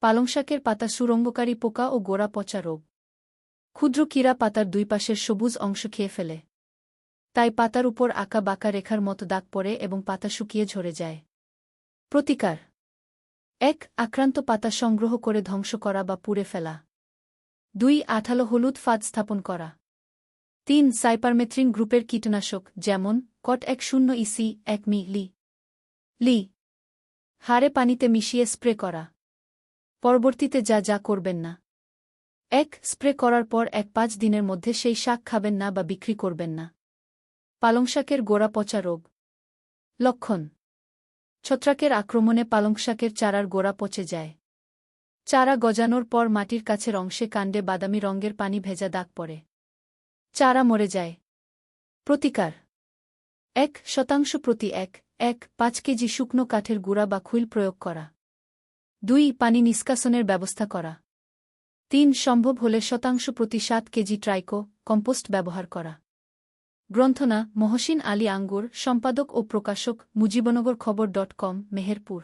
পালংশাকের পাতা সুরঙ্গকারী পোকা ও গোড়া পচা রোগ। ক্ষুদ্র কীরা পাতার দুই পাশের সবুজ অংশ খেয়ে ফেলে। তাই পাতার উপর আঁকা বাঁকা রেখার মতো দাগ পড়ে এবং পাতা শুকিয়ে ঝরে যায়। প্রতিকার। এক, আক্রান্ত পাতা সংগ্রহ করে ধ্বংস করা বা পুড়ে ফেলা। দুই, আঠালো হলুদ ফাঁদ স্থাপন করা। তিন, সাইপারমেথ্রিন গ্রুপের কীটনাশক, যেমন কট এক শূন্য ইসি এক মি লি। লি। হারে পানিতে মিশিয়ে স্প্রে করা। পরবর্তীতে যা যা করবেন না। এক, স্প্রে করার পর এক পাঁচ দিনের মধ্যে সেই শাক খাবেন না বা বিক্রি করবেন না। পালংশাকের গোড়া পচা রোগ। লক্ষণ। ছত্রাকের আক্রমণে পালংশাকের চারার গোড়া পচে যায়। চারা গজানোর পর মাটির কাছের অংশে কাণ্ডে বাদামি রঙের পানি ভেজা দাগ পড়ে। চারা মরে যায়। প্রতিকার। এক, শতাংশ প্রতি এক এক, পাঁচ কেজি শুকনো কাঠের গুঁড়া বা খুইল প্রয়োগ করা। দুই, পানি নিষ্কাশনের ব্যবস্থা করা। তিন, সম্ভব হলে শতাংশ প্রতি সাত কেজি ট্রাইকো কম্পোস্ট ব্যবহার করা। গ্রন্থনা, মহসিন আলী আঙ্গুর, সম্পাদক ও প্রকাশক মুজিবনগর খবর ডট কম, মেহেরপুর।